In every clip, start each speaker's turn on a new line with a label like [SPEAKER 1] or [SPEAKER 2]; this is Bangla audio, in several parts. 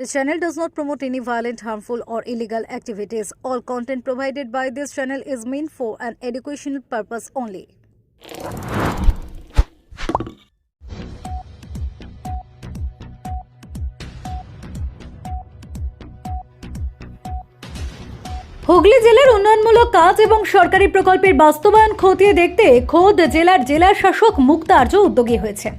[SPEAKER 1] This channel does not promote any violent, harmful, or illegal activities. All content provided by this channel is meant for an educational purpose only. Hooghly জেলার উন্নয়নমূলক কাজ এবং সরকারি প্রকল্পের বাস্তবায়ন খতিয়ে দেখতে খোদ জেলার জেলা শাসক মুক্তা আর্য উদ্যোগী হয়েছেন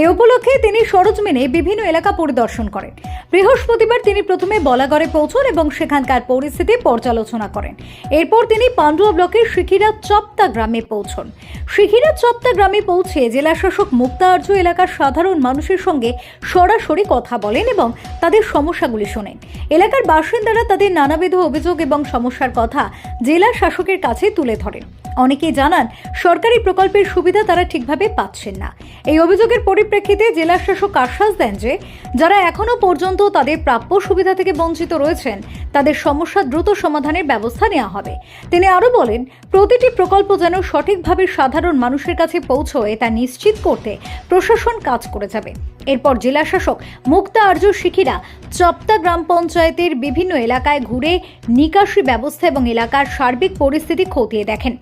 [SPEAKER 1] এই উপলক্ষে তিনি সরজমিনে বিভিন্ন এলাকা পরিদর্শন করেন। বৃহস্পতিবার তিনি প্রথমে বলাগড়ে পৌঁছন এবং সেখানকার পরিস্থিতি পর্যালোচনা করেন। এরপর তিনি পান্ডুয়া ব্লকের শিখিরা চপ্তা গ্রামে পৌঁছন। শিখিরা চপ্তা গ্রামে পৌঁছে জেলা শাসক মুক্তা আর্য এলাকার সাধারণ মানুষের সঙ্গে সরাসরি কথা বলেন এবং তাদের সমস্যাগুলি শোনেন। এলাকার বাসিন্দারা তাদের নানাবিধ অভিযোগ এবং সমস্যার কথা জেলা শাসকের কাছে তুলে ধরেন। অনেকেই জানান, সরকারি প্রকল্পের সুবিধা তারা ঠিকভাবে পাচ্ছেন না। এই অভিযোগের পরিপ্রেক্ষিতে জেলা শাসক আশ্বাস দেন যে, যারা এখনও পর্যন্ত তাদের প্রাপ্য সুবিধা থেকে বঞ্চিত রয়েছেন, তাদের সমস্যা দ্রুত সমাধানের ব্যবস্থা নেওয়া হবে। তিনি আরও বলেন, প্রতিটি প্রকল্প যেন সঠিকভাবে সাধারণ মানুষের কাছে পৌঁছয়, তা নিশ্চিত করতে প্রশাসন কাজ করে যাবে। এরপর জেলা শাসক মুক্তা আর্য শিখিরা চপ্তা গ্রাম পঞ্চায়েতের বিভিন্ন এলাকায় ঘুরে নিকাশি ব্যবস্থা এবং এলাকার সার্বিক পরিস্থিতি খতিয়ে দেখেন।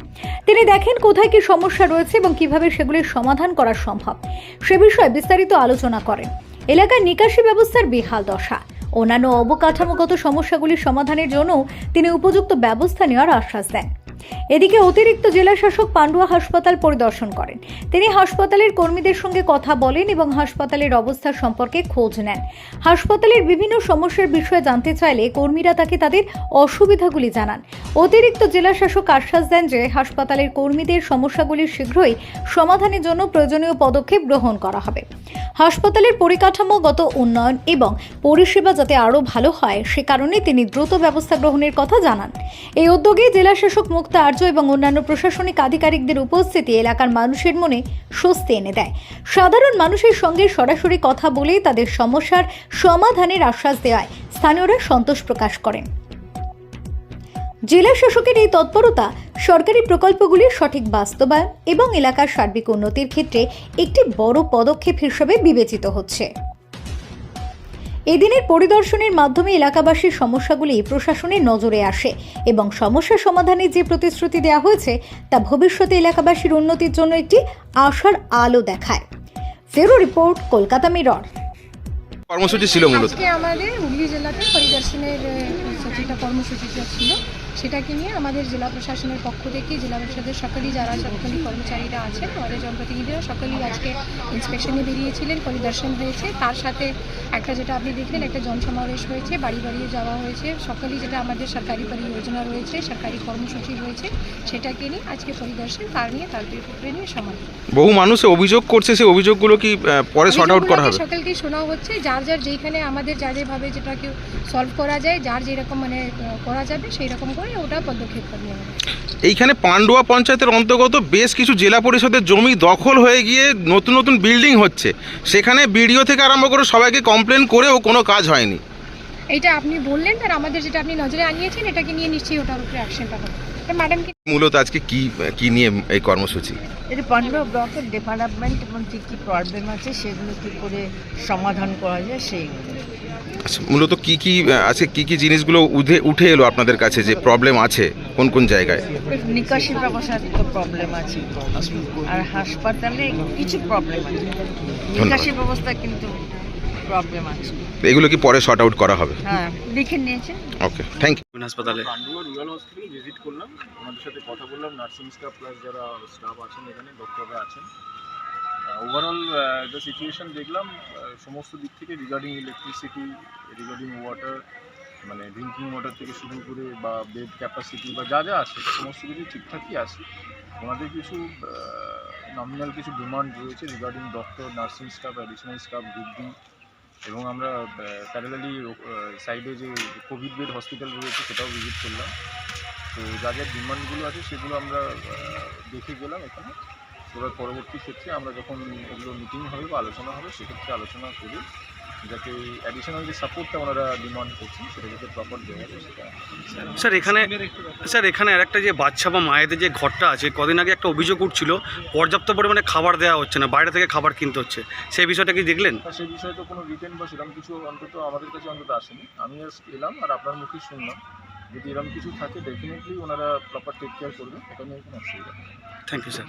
[SPEAKER 1] তিনি দেখেন কোথায় কি সমস্যা রয়েছে এবং কীভাবে সেগুলির সমাধান করা সম্ভব। সে বিষয়ে বিস্তারিত আলোচনা করেন। এলাকার নিকাশি ব্যবস্থার বেহাল দশা। অন্যান্য অবকাঠামোগত সমস্যাগুলির সমাধানের জন্য তিনি উপযুক্ত ব্যবস্থা নেওয়ার আশ্বাস দেন। এদিকে অতিরিক্ত জেলা শাসক পান্ডুয়া হাসপাতাল পরিদর্শন করেন। তিনি হাসপাতালের কর্মীদের সঙ্গে কথা বলেন এবং হাসপাতালের অবস্থা সম্পর্কে খোঁজ নেন। হাসপাতালের বিভিন্ন সমস্যার বিষয়ে জানতে চাইলে কর্মীরা তাকে তাদের অসুবিধাগুলি জানান। অতিরিক্ত জেলা শাসক আশ্বাস দেন যে, হাসপাতালের কর্মীদের সমস্যাগুলি শীঘ্রই সমাধানের জন্য প্রয়োজনীয় পদক্ষেপ গ্রহণ করা হবে। হাসপাতালের পরিকাঠামোগত উন্নয়ন এবং পরিষেবা যাতে আরও ভালো হয়, সে কারণে তিনি দ্রুত ব্যবস্থা গ্রহণের কথা জানান। এই উদ্যোগে জেলা শাসক মুক্তা আর্য এবং অন্যান্য প্রশাসনিক আধিকারিকদের উপস্থিতি এলাকার মানুষের মনে স্বস্তি এনে দেয়। সাধারণ মানুষের সঙ্গে সরাসরি কথা বলে তাদের সমস্যার সমাধানের আশ্বাস দেওয়ায় স্থানীয়রা সন্তোষ প্রকাশ করেন। জেলা শাসকের এই তৎপরতা সরকারি প্রকল্পগুলির সঠিক বাস্তবায়ন এবং এলাকার সার্বিক উন্নতির ক্ষেত্রে একটি বড় পদক্ষেপ হিসেবে বিবেচিত হচ্ছে। এদিনের পরিদর্শনের মাধ্যমে এলাকাবাসীর সমস্যাগুলি প্রশাসনের নজরে আসে এবং সমস্যা সমাধানের যে প্রতিশ্রুতি দেওয়া হয়েছে তা ভবিষ্যতে এলাকাবাসীর উন্নতির জন্য একটি আশার আলো দেখায়। ফেরো রিপোর্ট কলকাতা মিরর।
[SPEAKER 2] কর্মসূচি ছিল মূলত।
[SPEAKER 3] আজকে আমাদের হুগলি জেলাতে পরিদর্শনের সচেতনতা যেটা কর্মসূচিটা ছিল। সেটাকে নিয়ে আমাদের জেলা প্রশাসনের পক্ষ থেকে জেলা পরিষদের সকলেই যারা সরকারি কর্মচারীরা আছেন আমাদের জনপ্রতিনিধিরা সকলেই আজকে ইন্সপেকশনে বেরিয়েছিলেন পরিদর্শন হয়েছে। তার সাথে একটা যেটা আপনি দেখলেন একটা জনসমাবেশ হয়েছে বাড়ি বাড়ি যাওয়া হয়েছে। সকলেই যেটা আমাদের সরকারি পরিযোজনা রয়েছে সরকারি কর্মসূচি রয়েছে সেটাকে নিয়ে আজকে পরিদর্শন তার নিয়ে তার বিপক্ষে নিয়ে সমাধান
[SPEAKER 2] বহু মানুষ অভিযোগ করছে সেই অভিযোগগুলো কি পরে সর্ট আউট করা হবে?
[SPEAKER 3] সকলকে শোনা হচ্ছে। যার যার যেখানে আমাদের যা যেভাবে যেটাকে সলভ করা যায় যার যেরকম মানে করা যাবে সেই রকম করে ওটা পদক্ষেপ নেওয়া হবে।
[SPEAKER 2] এইখানে পান্ডুয়া পঞ্চায়েতের অন্তর্গত বেশ কিছু জেলা পরিষদের জমি দখল হয়ে গিয়ে নতুন নতুন বিল্ডিং হচ্ছে। সেখানে বিডিও থেকে আরম্ভ করে সবাইকে কমপ্লেন করেও কোনো কাজ হয়নি।
[SPEAKER 3] এইটা আপনি বললেন আর আমাদের যেটা আপনি নজরে আনিয়েছেন এটাকে নিয়ে নিশ্চয়ই ওটার উপরে অ্যাকশনটা হবে। ম্যাডামকে
[SPEAKER 2] মূলত আজকে কি কি নিয়ে এই কর্মসূচি?
[SPEAKER 4] এটা পান্ডুয়া ব্লকের ডেভেলপমেন্ট এবং কী কী প্রবলেম আছে সেগুলো কী করে সমাধান করা যায় সেইগুলো
[SPEAKER 2] আচ্ছা, মূলত কি কি আছে কি কি জিনিসগুলো উঠে উঠে এলো আপনাদের কাছে যে প্রবলেম আছে? কোন কোন জায়গায়?
[SPEAKER 4] নিকাশি ব্যবস্থার তো প্রবলেম আছে। আর হাসপাতালে কিছু প্রবলেম আছে। নিকাশি ব্যবস্থা কিন্তু প্রবলেম আছে।
[SPEAKER 2] এগুলো কি পরে শর্ট আউট করা হবে?
[SPEAKER 4] হ্যাঁ লিখে নিয়েছেন
[SPEAKER 2] ওকে থ্যাংক ইউ
[SPEAKER 5] হাসপাতালে?
[SPEAKER 6] পান্ডুয়া রুরাল হসপিটাল ভিজিট করলাম। ওনাদের সাথে কথা বললাম। নার্সিং স্টাফ প্লাস যারা স্টাফ আছেন এখানে ডক্টররা আছেন। ওভারঅল দ্য সিচুয়েশন দেখলাম সমস্ত দিক থেকে রিগার্ডিং ইলেকট্রিসিটি রিগার্ডিং ওয়াটার মানে ড্রিঙ্কিং ওয়াটার থেকে শুরু করে বা বেড ক্যাপাসিটি বা যা যা আছে, সমস্ত কিছু ঠিকঠাকই আছে। ওনাদের কিছু নমিনাল কিছু ডিমান্ড রয়েছে regarding doctor nursing staff additional staff বৃদ্ধি এবং আমরা প্যারালালি সাইডে যে কোভিড বেড হসপিটাল রয়েছে সেটাও ভিজিট করলাম। তো যা যা ডিমান্ডগুলো আছে সেগুলো আমরা দেখে গেলাম এখানে। এবার পরবর্তী ক্ষেত্রে আমরা যখন এগুলো মিটিং হবে বা আলোচনা হবে সেক্ষেত্রে আলোচনা করি যাতে অ্যাডিশনাল যে সাপোর্টটা ওনারা ডিমান্ড করছেন সেটা যাতে প্রপার দেওয়া যায়। সেটা
[SPEAKER 5] স্যার এখানে স্যার এখানে আরেকটা যে বাচ্চা বা মায়েদের যে ঘরটা আছে কদিন আগে একটা অভিযোগ উঠছিল পর্যাপ্ত পরিমাণে খাবার দেওয়া হচ্ছে না বাইরে থেকে খাবার কিনতে হচ্ছে। সেই বিষয়টা কি দেখলেন?
[SPEAKER 6] সেই বিষয়ে তো কোনো রিটেন বা সেরকম কিছু অন্তত আমাদের কাছে অন্তত আসেনি। আমি এলাম আর আপনার মুখে শুনলাম। যদি এরকম কিছু থাকে ডেফিনেটলি ওনারা প্রপার টেক কেয়ার করবে এটা নিয়ে কোনো অসুবিধা
[SPEAKER 5] thank you
[SPEAKER 7] sir